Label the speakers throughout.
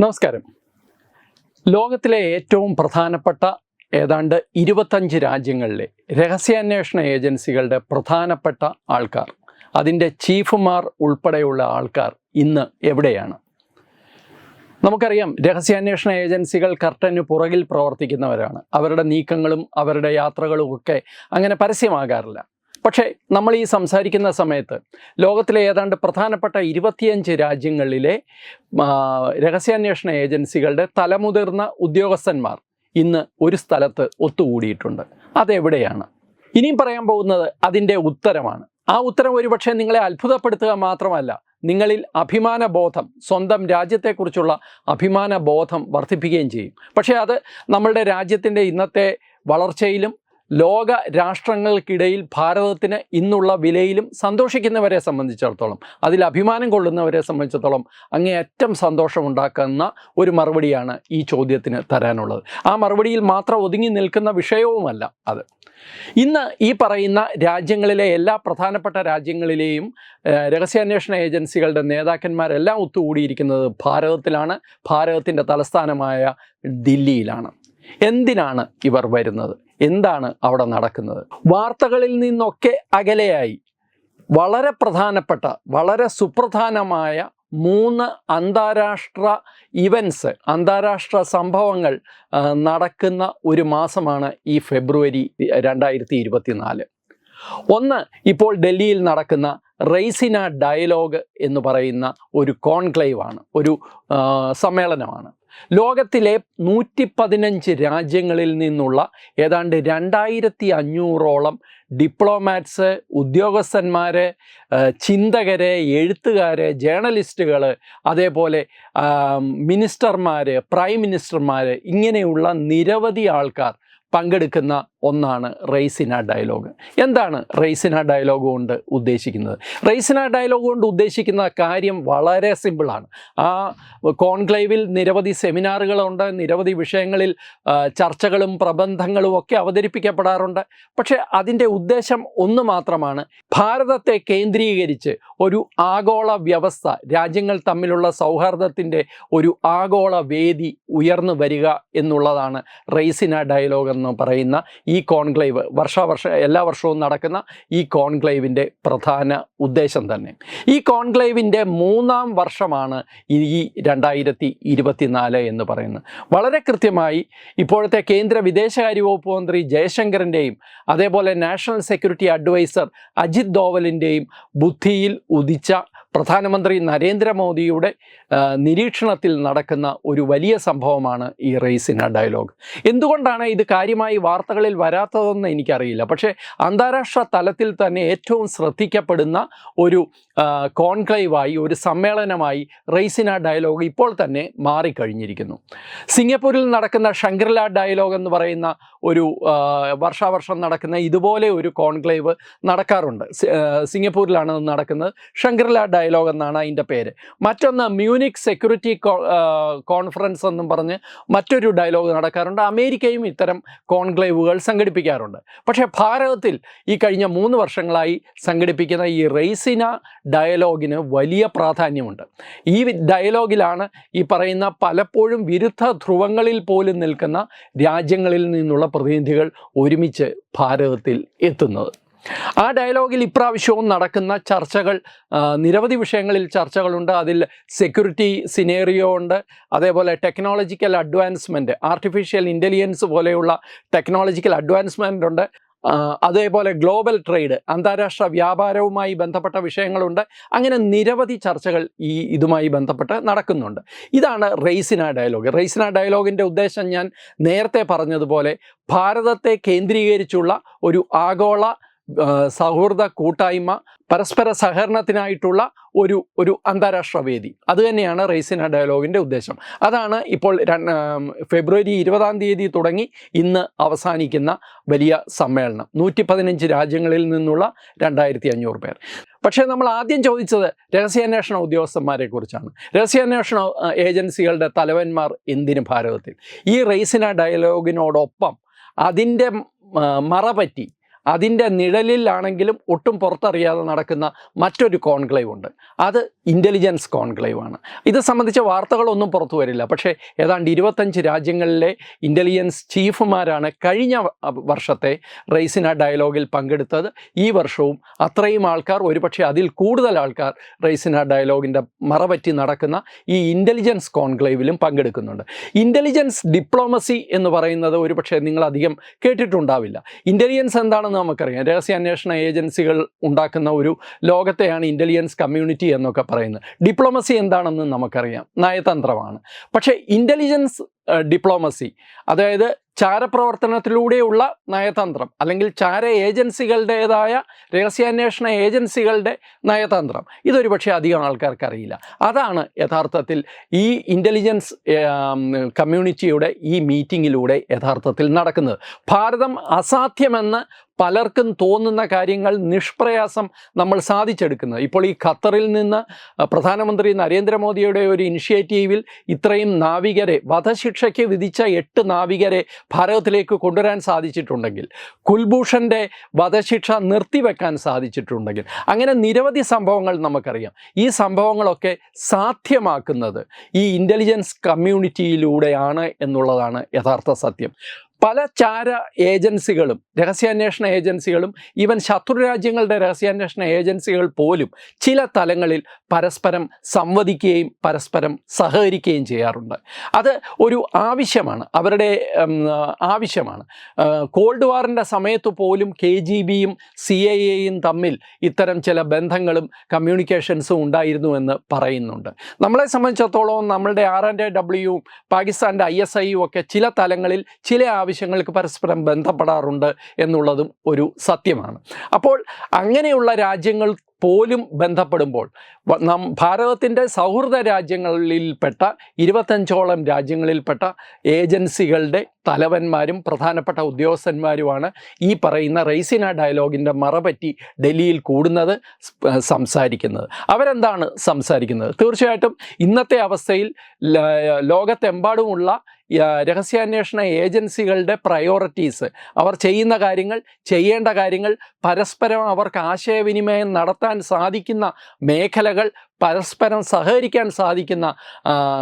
Speaker 1: നമസ്കാരം. ലോകത്തിലെ ഏറ്റവും പ്രധാനപ്പെട്ട ഏതാണ്ട് ഇരുപത്തഞ്ച് രാജ്യങ്ങളിലെ രഹസ്യാന്വേഷണ ഏജൻസികളുടെ പ്രധാനപ്പെട്ട ആൾക്കാർ അതിന്റെ ചീഫുമാർ ഉൾപ്പെടെയുള്ള ആൾക്കാർ ഇന്ന് എവിടെയാണ്? നമുക്കറിയാം രഹസ്യാന്വേഷണ ഏജൻസികൾ കർട്ടന് പുറകിൽ പ്രവർത്തിക്കുന്നവരാണ്. അവരുടെ നീക്കങ്ങളും അവരുടെ യാത്രകളും ഒക്കെ അങ്ങനെ പരസ്യമാകാറില്ല. പക്ഷേ നമ്മൾ ഈ സംസാരിക്കുന്ന സമയത്ത് ലോകത്തിലെ ഏതാണ്ട് പ്രധാനപ്പെട്ട ഇരുപത്തിയഞ്ച് രാജ്യങ്ങളിലെ രഹസ്യാന്വേഷണ ഏജൻസികളുടെ തലമുതിർന്ന ഉദ്യോഗസ്ഥന്മാർ ഇന്ന് ഒരു സ്ഥലത്ത് ഒത്തുകൂടിയിട്ടുണ്ട്. അതെവിടെയാണ്? ഇനിയും പറയാൻ പോകുന്നത് അതിന്റെ ഉത്തരമാണ്. ആ ഉത്തരം ഒരുപക്ഷെ നിങ്ങളെ അത്ഭുതപ്പെടുത്തുക മാത്രമല്ല നിങ്ങളിൽ അഭിമാന ബോധം സ്വന്തം രാജ്യത്തെക്കുറിച്ചുള്ള അഭിമാന ബോധം വർദ്ധിപ്പിക്കുകയും ചെയ്യും. പക്ഷേ അത് നമ്മളുടെ രാജ്യത്തിന്റെ ഇന്നത്തെ വളർച്ചയിലും ലോക രാഷ്ട്രങ്ങൾക്കിടയിൽ ഭാരതത്തിന് ഇന്നുള്ള വിലയിലും സന്തോഷിക്കുന്നവരെ സംബന്ധിച്ചിടത്തോളം അതിൽ അഭിമാനം കൊള്ളുന്നവരെ സംബന്ധിച്ചിടത്തോളം അങ്ങേയറ്റം സന്തോഷമുണ്ടാക്കുന്ന ഒരു മറുപടിയാണ് ഈ ചോദ്യത്തിന് തരാനുള്ളത്. ആ മറുപടിയിൽ മാത്രം ഒതുങ്ങി നിൽക്കുന്ന വിഷയവുമല്ല അത്. ഇന്ന് ഈ പറയുന്ന രാജ്യങ്ങളിലെ എല്ലാ പ്രധാനപ്പെട്ട രാജ്യങ്ങളിലെയും രഹസ്യാന്വേഷണ ഏജൻസികളുടെ നേതാക്കന്മാരെല്ലാം ഒത്തുകൂടിയിരിക്കുന്നത് ഭാരതത്തിലാണ്. ഭാരതത്തിന്റെ തലസ്ഥാനമായ ദില്ലിയിലാണ്. എന്തിനാണ് ഇവർ വരുന്നത്? എന്താണ് അവിടെ നടക്കുന്നത്? വാർത്തകളിൽ നിന്നൊക്കെ അകലെയായി. വളരെ പ്രധാനപ്പെട്ട വളരെ സുപ്രധാനമായ മൂന്ന് അന്താരാഷ്ട്ര ഇവൻസ് അന്താരാഷ്ട്ര സംഭവങ്ങൾ നടക്കുന്ന ഒരു മാസമാണ് ഈ ഫെബ്രുവരി രണ്ടായിരത്തി ഇരുപത്തിനാല് ഒന്ന് ഇപ്പോൾ ഡൽഹിയിൽ നടക്കുന്ന റെയ്സിന ഡയലോഗ് എന്ന് പറയുന്ന ഒരു കോൺക്ലേവാണ് ഒരു സമ്മേളനമാണ്. ലോകത്തിലെ നൂറ്റി പതിനഞ്ച് രാജ്യങ്ങളിൽ നിന്നുള്ള ഏതാണ്ട് രണ്ടായിരത്തി അഞ്ഞൂറോളം ഡിപ്ലോമാറ്റ്സ് ഉദ്യോഗസ്ഥന്മാർ ചിന്തകർ എഴുത്തുകാർ ജേർണലിസ്റ്റുകൾ അതേപോലെ മിനിസ്റ്റർമാർ പ്രൈം മിനിസ്റ്റർമാർ ഇങ്ങനെയുള്ള നിരവധി ആൾക്കാർ പങ്കെടുക്കുന്ന ഒന്നാണ് റെയ്സിന ഡയലോഗ്. എന്താണ് റെയ്സിന ഡയലോഗ് കൊണ്ട് ഉദ്ദേശിക്കുന്നത്? റെയ്സിന ഡയലോഗ് കൊണ്ട് ഉദ്ദേശിക്കുന്ന കാര്യം വളരെ സിമ്പിളാണ്. ആ കോൺക്ലേവിൽ നിരവധി സെമിനാറുകളുണ്ട് നിരവധി വിഷയങ്ങളിൽ ചർച്ചകളും പ്രബന്ധങ്ങളും ഒക്കെ അവതരിപ്പിക്കപ്പെടാറുണ്ട്. പക്ഷേ അതിന്റെ ഉദ്ദേശം ഒന്ന് മാത്രമാണ്. ഭാരതത്തെ കേന്ദ്രീകരിച്ച് ഒരു ആഗോള വ്യവസ്ഥ രാജ്യങ്ങൾ തമ്മിലുള്ള സൗഹാർദ്ദത്തിന്റെ ഒരു ആഗോള വേദി ഉയർന്നു വരിക എന്നുള്ളതാണ് റെയ്സിന ഡയലോഗ് എന്ന് പറയുന്ന ഈ കോൺക്ലേവ് വർഷാവർഷ എല്ലാ വർഷവും നടക്കുന്ന ഈ കോൺക്ലേവിന്റെ പ്രധാന ഉദ്ദേശം തന്നെ. ഈ കോൺക്ലേവിന്റെ മൂന്നാം വർഷമാണ് ഈ രണ്ടായിരത്തി ഇരുപത്തിനാല് എന്ന് പറയുന്നത്. വളരെ കൃത്യമായി ഇപ്പോഴത്തെ കേന്ദ്ര വിദേശകാര്യ വകുപ്പ് മന്ത്രി ജയശങ്കറിന്റെയും അതേപോലെ നാഷണൽ സെക്യൂരിറ്റി അഡ്വൈസർ അജിത് ദോവലിന്റെയും ബുദ്ധിയിൽ ഉദിച്ച പ്രധാനമന്ത്രി നരേന്ദ്രമോദിയുടെ നിരീക്ഷണത്തിൽ നടക്കുന്ന ഒരു വലിയ സംഭവമാണ് ഈ റെയ്സിന ഡയലോഗ്. എന്തുകൊണ്ടാണ് ഇത് കാര്യമായി വാർത്തകളിൽ വരാത്തതെന്ന് എനിക്കറിയില്ല. പക്ഷേ അന്താരാഷ്ട്ര തലത്തിൽ തന്നെ ഏറ്റവും ശ്രദ്ധിക്കപ്പെടുന്ന ഒരു കോൺക്ലേവായി ഒരു സമ്മേളനമായി റെയ്സിന ഡയലോഗ് ഇപ്പോൾ തന്നെ മാറിക്കഴിഞ്ഞിരിക്കുന്നു. സിംഗപ്പൂരിൽ നടക്കുന്ന ഷങ്കർല ഡയലോഗ് എന്ന് പറയുന്ന ഒരു വർഷാവർഷം നടക്കുന്ന ഇതുപോലെ ഒരു കോൺക്ലേവ് നടക്കാറുണ്ട്. സിംഗപ്പൂരിലാണ് നടക്കുന്നത്. ഷങ്കർല ഡയലോഗ് എന്നാണ് അതിന്റെ പേര്. മറ്റൊന്ന് മ്യൂണിക് സെക്യൂരിറ്റി കോൺഫറൻസ് എന്നും പറഞ്ഞ് മറ്റൊരു ഡയലോഗ് നടക്കാറുണ്ട്. അമേരിക്കയും ഇത്തരം കോൺക്ലേവുകൾ സംഘടിപ്പിക്കാറുണ്ട്. പക്ഷേ ഭാരതത്തിൽ ഈ കഴിഞ്ഞ മൂന്ന് വർഷങ്ങളായി സംഘടിപ്പിക്കുന്ന ഈ റെയ്സിന ഡയലോഗിന് വലിയ പ്രാധാന്യമുണ്ട്. ഈ ഡയലോഗിലാണ് ഈ പറയുന്ന പലപ്പോഴും വിരുദ്ധ ധ്രുവങ്ങളിൽ പോലും നിൽക്കുന്ന രാജ്യങ്ങളിൽ നിന്നുള്ള പ്രതിനിധികൾ ഒരുമിച്ച് ഭാരതത്തിൽ എത്തുന്നത്. ആ ഡയലോഗിൽ ഇപ്രാവശ്യവും നടക്കുന്ന ചർച്ചകൾ നിരവധി വിഷയങ്ങളിൽ ചർച്ചകളുണ്ട്. അതിൽ സെക്യൂരിറ്റി സിനേറിയോ ഉണ്ട്. അതേപോലെ ടെക്നോളജിക്കൽ അഡ്വാൻസ്മെന്റ് ആർട്ടിഫിഷ്യൽ ഇന്റലിജൻസ് പോലെയുള്ള ടെക്നോളജിക്കൽ അഡ്വാൻസ്മെന്റ് ഉണ്ട്. അതേപോലെ ഗ്ലോബൽ ട്രേഡ് അന്താരാഷ്ട്ര വ്യാപാരവുമായി ബന്ധപ്പെട്ട വിഷയങ്ങളുണ്ട്. അങ്ങനെ നിരവധി ചർച്ചകൾ ഈ ഇതുമായി ബന്ധപ്പെട്ട് നടക്കുന്നുണ്ട്. ഇതാണ് റെയ്സിന ഡയലോഗ്. റെയ്സിന ഡയലോഗിന്റെ ഉദ്ദേശം ഞാൻ നേരത്തെ പറഞ്ഞതുപോലെ ഭാരതത്തെ കേന്ദ്രീകരിച്ചുള്ള ഒരു ആഗോള സൗഹൃദ കൂട്ടായ്മ പരസ്പര സഹകരണത്തിനായിട്ടുള്ള ഒരു ഒരു അന്താരാഷ്ട്ര വേദി. അതുതന്നെയാണ് റെയ്സിന ഡയലോഗിന്റെ ഉദ്ദേശം. അതാണ് ഇപ്പോൾ ഫെബ്രുവരി ഇരുപതാം തീയതി തുടങ്ങി ഇന്ന് അവസാനിക്കുന്ന വലിയ സമ്മേളനം. നൂറ്റി പതിനഞ്ച് രാജ്യങ്ങളിൽ നിന്നുള്ള രണ്ടായിരത്തി അഞ്ഞൂറ് പേർ. പക്ഷേ നമ്മൾ ആദ്യം ചോദിച്ചത് രഹസ്യാന്വേഷണ ഉദ്യോഗസ്ഥന്മാരെ കുറിച്ചാണ്. രഹസ്യാന്വേഷണ ഏജൻസികളുടെ തലവന്മാർ എന്തിന് ഭാരതത്തിൽ? ഈ റെയ്സിന ഡയലോഗിനോടൊപ്പം അതിന്റെ മറപറ്റി അതിന്റെ നിഴലിലാണെങ്കിലും ഒട്ടും പുറത്തറിയാതെ നടക്കുന്ന മറ്റൊരു കോൺക്ലേവ് ഉണ്ട് അത് ഇന്റലിജൻസ് കോൺക്ലേവ് ആണ് ഇത് സംബന്ധിച്ച വാർത്തകളൊന്നും പുറത്തു വരില്ല. പക്ഷേ ഏതാണ്ട് ഇരുപത്തഞ്ച് രാജ്യങ്ങളിലെ ഇന്റലിജൻസ് ചീഫുമാരാണ് കഴിഞ്ഞ വർഷത്തെ റൈസിന ഡയലോഗിൽ പങ്കെടുത്തത്. ഈ വർഷവും അത്രയും ആൾക്കാർ ഒരുപക്ഷെ അതിൽ കൂടുതൽ ആൾക്കാർ റൈസിന ഡയലോഗിന്റെ മറപറ്റി നടക്കുന്ന ഈ ഇന്റലിജൻസ് കോൺക്ലേവിലും പങ്കെടുക്കുന്നുണ്ട്. ഇന്റലിജൻസ് ഡിപ്ലോമസി എന്ന് പറയുന്നത് ഒരുപക്ഷെ നിങ്ങൾ അധികം കേട്ടിട്ടുണ്ടാവില്ല. ഇന്റലിജൻസ് എന്താണെന്ന് നമുക്കറിയാം. രഹസ്യാന്വേഷണ ഏജൻസികൾ ഉണ്ടാക്കുന്ന ഒരു ലോകത്തെയാണ് ഇന്റലിജൻസ് കമ്മ്യൂണിറ്റി എന്നൊക്കെ പറയുന്നത്. ഡിപ്ലോമസി എന്താണെന്ന് നമുക്കറിയാം. നയതന്ത്രമാണ്. പക്ഷേ ഇന്റലിജൻസ് ഡിപ്ലോമസി അതായത് ചാരപ്രവർത്തനത്തിലൂടെയുള്ള നയതന്ത്രം അല്ലെങ്കിൽ ചാര ഏജൻസികളുടേതായ രഹസ്യാന്വേഷണ ഏജൻസികളുടെ നയതന്ത്രം ഇതൊരു പക്ഷേ അധികം ആൾക്കാർക്ക് അറിയില്ല അതാണ് യഥാർത്ഥത്തിൽ ഈ ഇന്റലിജൻസ് കമ്മ്യൂണിറ്റിയുടെ ഈ മീറ്റിങ്ങിലൂടെ യഥാർത്ഥത്തിൽ നടക്കുന്നത്. ഭാരതം അസാധ്യമെന്ന് പലർക്കും തോന്നുന്ന കാര്യങ്ങൾ നിഷ്പ്രയാസം നമ്മൾ സാധിച്ചെടുക്കുന്നത് ഇപ്പോൾ ഈ ഖത്തറിൽ നിന്ന് പ്രധാനമന്ത്രി നരേന്ദ്രമോദിയുടെ ഒരു ഇനിഷ്യേറ്റീവിൽ ഇത്രയും നാവികരെ വധശിക്ഷയ്ക്ക് വിധിച്ച എട്ട് നാവികരെ ഭാരതത്തിലേക്ക് കൊണ്ടുവരാൻ സാധിച്ചിട്ടുണ്ടെങ്കിൽ കുൽഭൂഷന്റെ വധശിക്ഷ നിർത്തിവെക്കാൻ സാധിച്ചിട്ടുണ്ടെങ്കിൽ അങ്ങനെ നിരവധി സംഭവങ്ങൾ നമുക്കറിയാം. ഈ സംഭവങ്ങളൊക്കെ സാധ്യമാക്കുന്നത് ഈ ഇന്റലിജൻസ് കമ്മ്യൂണിറ്റിയിലൂടെയാണ് എന്നുള്ളതാണ് യഥാർത്ഥ സത്യം. പല ചാര ഏജൻസികളും രഹസ്യാന്വേഷണ ഏജൻസികളും ഈവൻ ശത്രു രാജ്യങ്ങളുടെ രഹസ്യാന്വേഷണ ഏജൻസികൾ പോലും ചില തലങ്ങളിൽ പരസ്പരം സംവദിക്കുകയും പരസ്പരം സഹകരിക്കുകയും ചെയ്യാറുണ്ട്. അത് ഒരു ആവശ്യമാണ്. അവരുടെ ആവശ്യമാണ്. കോൾഡ് വാറിന്റെ സമയത്ത് പോലും കെ ജി ബിയും സി ഐ എയും തമ്മിൽ ഇത്തരം ചില ബന്ധങ്ങളും കമ്മ്യൂണിക്കേഷൻസും ഉണ്ടായിരുന്നു എന്ന് പറയുന്നുണ്ട്. നമ്മളെ സംബന്ധിച്ചിടത്തോളം നമ്മളുടെ ആർ ആൻഡ് ഡബ്ല്യുവും പാകിസ്ഥാന്റെ ഐ എസ് ഐയും ഒക്കെ ചില തലങ്ങളിൽ ചില ആവശ്യങ്ങൾക്ക് പരസ്പരം ബന്ധപ്പെടാറുണ്ട് എന്നുള്ളതും ഒരു സത്യമാണ്. അപ്പോൾ അങ്ങനെയുള്ള രാജ്യങ്ങൾ പോലും ബന്ധപ്പെടുമ്പോൾ നാം ഭാരതത്തിന്റെ സൗഹൃദ രാജ്യങ്ങളിൽപ്പെട്ട ഇരുപത്തഞ്ചോളം രാജ്യങ്ങളിൽപ്പെട്ട ഏജൻസികളുടെ തലവന്മാരും പ്രധാനപ്പെട്ട ഉദ്യോഗസ്ഥന്മാരുമാണ് ഈ പറയുന്ന റൈസിന ഡയലോഗിന്റെ മറപറ്റി ഡൽഹിയിൽ കൂടുന്നത് സംസാരിക്കുന്നത്. അവരെന്താണ് സംസാരിക്കുന്നത്? തീർച്ചയായിട്ടും ഇന്നത്തെ അവസ്ഥയിൽ ലോകത്തെമ്പാടുമുള്ള രഹസ്യാന്വേഷണ ഏജൻസികളുടെ പ്രയോറിറ്റീസ്. അവർ ചെയ്യുന്ന കാര്യങ്ങൾ ചെയ്യേണ്ട കാര്യങ്ങൾ പരസ്പരം അവർക്ക് ആശയവിനിമയം നടത്താൻ സാധിക്കുന്ന മേഖലകൾ പരസ്പരം സഹകരിക്കാൻ സാധിക്കുന്ന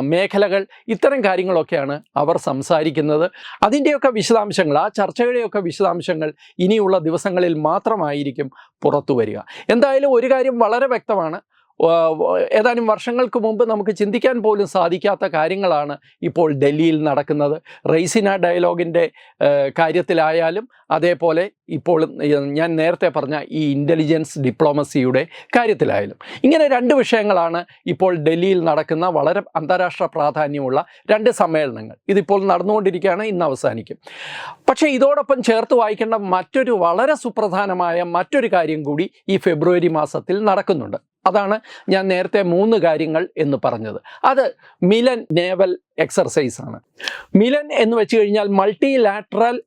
Speaker 1: മേഖലകൾ ഇത്തരം കാര്യങ്ങളൊക്കെയാണ് അവർ സംസാരിക്കുന്നത്. അതിന്റെയൊക്കെ വിശദാംശങ്ങൾ ആ ചർച്ചയുടെയൊക്കെ വിശദാംശങ്ങൾ ഇനിയുള്ള ദിവസങ്ങളിൽ മാത്രമായിരിക്കും പുറത്തു വരിക എന്തായാലും ഒരു കാര്യം വളരെ വ്യക്തമാണ്. ഏതാനും വർഷങ്ങൾക്ക് മുമ്പ് നമുക്ക് ചിന്തിക്കാൻ പോലും സാധിക്കാത്ത കാര്യങ്ങളാണ് ഇപ്പോൾ ഡൽഹിയിൽ നടക്കുന്നത്. റൈസിന ഡയലോഗിന്റെ കാര്യത്തിലായാലും അതേപോലെ ഇപ്പോൾ ഞാൻ നേരത്തെ പറഞ്ഞ ഈ ഇന്റലിജൻസ് ഡിപ്ലോമസിയുടെ കാര്യത്തിലായാലും. ഇങ്ങനെ രണ്ട് വിഷയങ്ങളാണ് ഇപ്പോൾ ഡൽഹിയിൽ നടക്കുന്ന വളരെ അന്താരാഷ്ട്ര പ്രാധാന്യമുള്ള രണ്ട് സമ്മേളനങ്ങൾ. ഇതിപ്പോൾ നടന്നുകൊണ്ടിരിക്കുകയാണ് ഇന്ന് അവസാനിക്കും. പക്ഷേ ഇതോടൊപ്പം ചേർത്ത് വായിക്കേണ്ട മറ്റൊരു വളരെ സുപ്രധാനമായ മറ്റൊരു കാര്യം കൂടി ഈ ഫെബ്രുവരി മാസത്തിൽ നടക്കുന്നുണ്ട്. അതാണ് ഞാൻ നേരത്തെ മൂന്ന് കാര്യങ്ങൾ എന്ന് പറഞ്ഞത്. അത് മിലൻ നേവൽ എക്സർസൈസ് ആണ്. മിലൻ എന്ന് വെച്ച് കഴിഞ്ഞാൽ മൾട്ടി ലാറ്ററൽ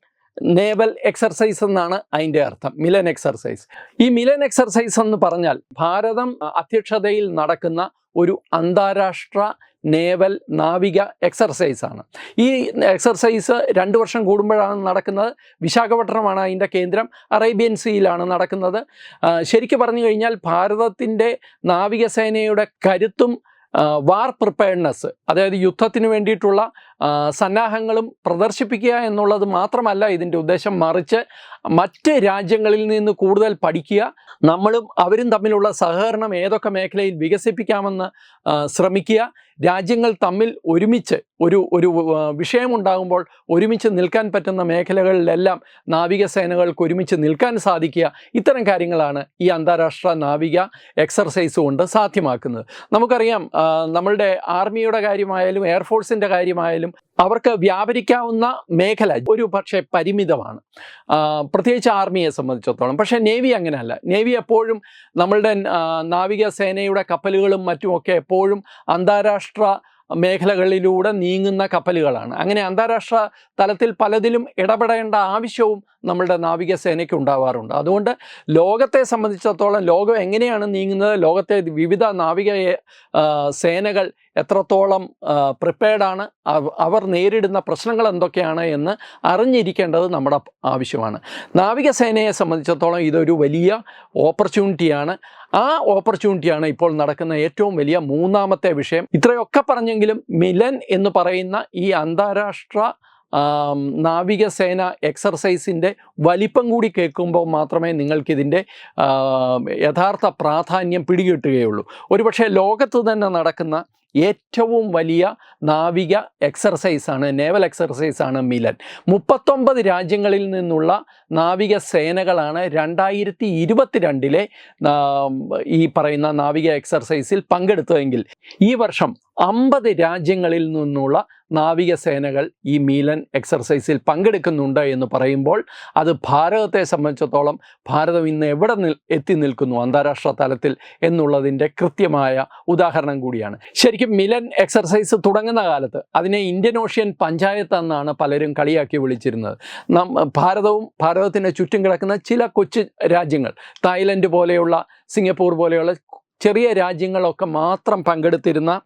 Speaker 1: നേവൽ എക്സർസൈസ് എന്നാണ് അതിന്റെ അർത്ഥം മിലൻ എക്സർസൈസ് ഈ മിലൻ എക്സർസൈസ് എന്ന് പറഞ്ഞാൽ ഭാരതം അധ്യക്ഷതയിൽ നടക്കുന്ന ഒരു അന്താരാഷ്ട്ര നേവൽ നാവിക എക്സർസൈസാണ് ഈ എക്സർസൈസ് രണ്ട് വർഷം കൂടുമ്പോഴാണ് നടക്കുന്നത്. വിശാഖപട്ടണമാണ് അതിന്റെ കേന്ദ്രം. അറേബ്യൻ സീയിലാണ് നടക്കുന്നത്. ശരിക്ക് പറഞ്ഞു കഴിഞ്ഞാൽ ഭാരതത്തിന്റെ നാവികസേനയുടെ കരുത്തും വാർ പ്രിപ്പയർനെസ് അതായത് യുദ്ധത്തിന് വേണ്ടിയിട്ടുള്ള സന്നാഹങ്ങളും പ്രദർശിപ്പിക്കുക എന്നുള്ളത് മാത്രമല്ല ഇതിന്റെ ഉദ്ദേശം. മറിച്ച് മറ്റ് രാജ്യങ്ങളിൽ നിന്ന് കൂടുതൽ പഠിക്കുക നമ്മളും അവരും തമ്മിലുള്ള സഹകരണം ഏതൊക്കെ മേഖലയിൽ വികസിപ്പിക്കാമെന്ന് ശ്രമിക്കുക. രാജ്യങ്ങൾ തമ്മിൽ ഒരുമിച്ച് ഒരു ഒരു വിഷയമുണ്ടാകുമ്പോൾ ഒരുമിച്ച് നിൽക്കാൻ പറ്റുന്ന മേഖലകളിലെല്ലാം നാവികസേനകൾക്ക് ഒരുമിച്ച് നിൽക്കാൻ സാധിക്കുക. ഇത്തരം കാര്യങ്ങളാണ് ഈ അന്താരാഷ്ട്ര നാവിക എക്സർസൈസ് കൊണ്ട് സാധ്യമാക്കുന്നത്. നമുക്കറിയാം നമ്മളുടെ ആർമിയുടെ കാര്യമായാലും എയർഫോഴ്സിന്റെ കാര്യമായാലും അവർക്ക് വ്യാപരിക്കാവുന്ന മേഖല ഒരു പക്ഷേ പരിമിതമാണ്. പ്രത്യേകിച്ച് ആർമിയെ സംബന്ധിച്ചിടത്തോളം. പക്ഷേ നേവി അങ്ങനെയല്ല. നേവി എപ്പോഴും നമ്മളുടെ നാവികസേനയുടെ കപ്പലുകളും മറ്റുമൊക്കെ എപ്പോഴും അന്താരാഷ്ട്ര മേഖലകളിലൂടെ നീങ്ങുന്ന കപ്പലുകളാണ്. അങ്ങനെ അന്താരാഷ്ട്ര തലത്തിൽ പലതിലും ഇടപെടേണ്ട ആവശ്യവും നമ്മളുടെ നാവികസേനയ്ക്ക് ഉണ്ടാവാറുണ്ട്. അതുകൊണ്ട് ലോകത്തെ സംബന്ധിച്ചിടത്തോളം ലോകം എങ്ങനെയാണ് നീങ്ങുന്നത് ലോകത്തെ വിവിധ നാവിക സേനകൾ എത്രത്തോളം പ്രിപ്പയർഡാണ് അവർ നേരിടുന്ന പ്രശ്നങ്ങൾ എന്തൊക്കെയാണ് എന്ന് അറിഞ്ഞിരിക്കേണ്ടത് നമ്മുടെ ആവശ്യമാണ്. നാവികസേനയെ സംബന്ധിച്ചിടത്തോളം ഇതൊരു വലിയ ഓപ്പർച്യൂണിറ്റിയാണ്. ആ ഓപ്പർച്യൂണിറ്റിയാണ് ഇപ്പോൾ നടക്കുന്ന ഏറ്റവും വലിയ മൂന്നാമത്തെ വിഷയം. ഇത്രയൊക്കെ പറഞ്ഞെങ്കിലും മിലൻ എന്ന് പറയുന്ന ഈ അന്താരാഷ്ട്ര നാവികസേന എക്സർസൈസിന്റെ വലിപ്പം കൂടി കേൾക്കുമ്പോൾ മാത്രമേ നിങ്ങൾക്കിതിന്റെ യഥാർത്ഥ പ്രാധാന്യം പിടികിട്ടുകയുള്ളൂ. ഒരുപക്ഷെ ലോകത്ത് തന്നെ നടക്കുന്ന ഏറ്റവും വലിയ നാവിക എക്സർസൈസാണ് നേവൽ എക്സർസൈസാണ് മിലൻ. മുപ്പത്തൊമ്പത് രാജ്യങ്ങളിൽ നിന്നുള്ള നാവിക സേനകളാണ് രണ്ടായിരത്തി ഇരുപത്തിരണ്ടിലെ ഈ പറയുന്ന നാവിക എക്സർസൈസിൽ പങ്കെടുത്തതെങ്കിൽ. ഈ വർഷം അമ്പത് രാജ്യങ്ങളിൽ നിന്നുള്ള നാവികസേനകൾ ഈ മീലൻ എക്സർസൈസിൽ പങ്കെടുക്കുന്നുണ്ട് എന്ന് പറയുമ്പോൾ അത് ഭാരതത്തെ സംബന്ധിച്ചിടത്തോളം ഭാരതം ഇന്ന് എവിടെ എത്തി നിൽക്കുന്നു അന്താരാഷ്ട്ര തലത്തിൽ എന്നുള്ളതിന്റെ കൃത്യമായ ഉദാഹരണം കൂടിയാണ്. ശരിക്കും മിലൻ എക്സർസൈസ് തുടങ്ങുന്ന കാലത്ത് അതിനെ ഇന്ത്യൻ ഓഷ്യൻ പഞ്ചായത്ത് എന്നാണ് പലരും കളിയാക്കി വിളിച്ചിരുന്നത്. നം ഭാരതവും ഭാരതത്തിന്റെ ചുറ്റും കിടക്കുന്ന ചില കൊച്ചു രാജ്യങ്ങൾ തായ്ലൻഡ് പോലെയുള്ള സിംഗപ്പൂർ പോലെയുള്ള ചെറിയ രാജ്യങ്ങളൊക്കെ മാത്രം പങ്കെടുത്തിരുന്ന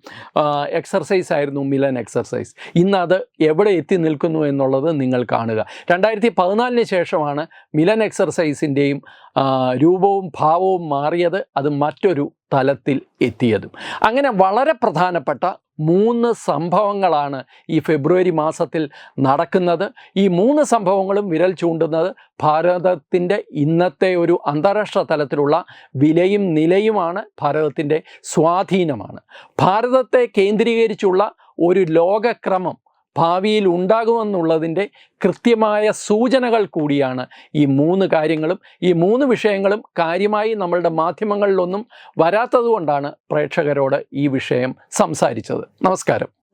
Speaker 1: എക്സർസൈസ് ആയിരുന്നു മിലൻ എക്സർസൈസ് ഇന്ന് അത് എവിടെ എത്തി നിൽക്കുന്നു എന്നുള്ളത് നിങ്ങൾ കാണുക. രണ്ടായിരത്തി പതിനാലിന് ശേഷമാണ് മിലൻ എക്സർസൈസിന്റെയും രൂപവും ഭാവവും മാറിയത് അത് മറ്റൊരു തലത്തിൽ എത്തിയതും. അങ്ങനെ വളരെ പ്രധാനപ്പെട്ട മൂന്ന് സംഭവങ്ങളാണ് ഈ ഫെബ്രുവരി മാസത്തിൽ നടക്കുന്നത്. ഈ മൂന്ന് സംഭവങ്ങളും വിരൽ ചൂണ്ടുന്നത് ഭാരതത്തിന്റെ ഇന്നത്തെ ഒരു അന്താരാഷ്ട്ര തലത്തിലുള്ള വിലയും നിലയുമാണ് ഭാരതത്തിന്റെ സ്വാധീനമാണ്. ഭാരതത്തെ കേന്ദ്രീകരിച്ചുള്ള ഒരു ലോകക്രമം ഭാവിയിൽ ഉണ്ടാകുമെന്നുള്ളതിന്റെ കൃത്യമായ സൂചനകൾ കൂടിയാണ് ഈ മൂന്ന് കാര്യങ്ങളും. ഈ മൂന്ന് വിഷയങ്ങളും കാര്യമായി നമ്മളുടെ മാധ്യമങ്ങളിലൊന്നും വരാത്തതുകൊണ്ടാണ് പ്രേക്ഷകരോട് ഈ വിഷയം സംസാരിച്ചത്. നമസ്കാരം.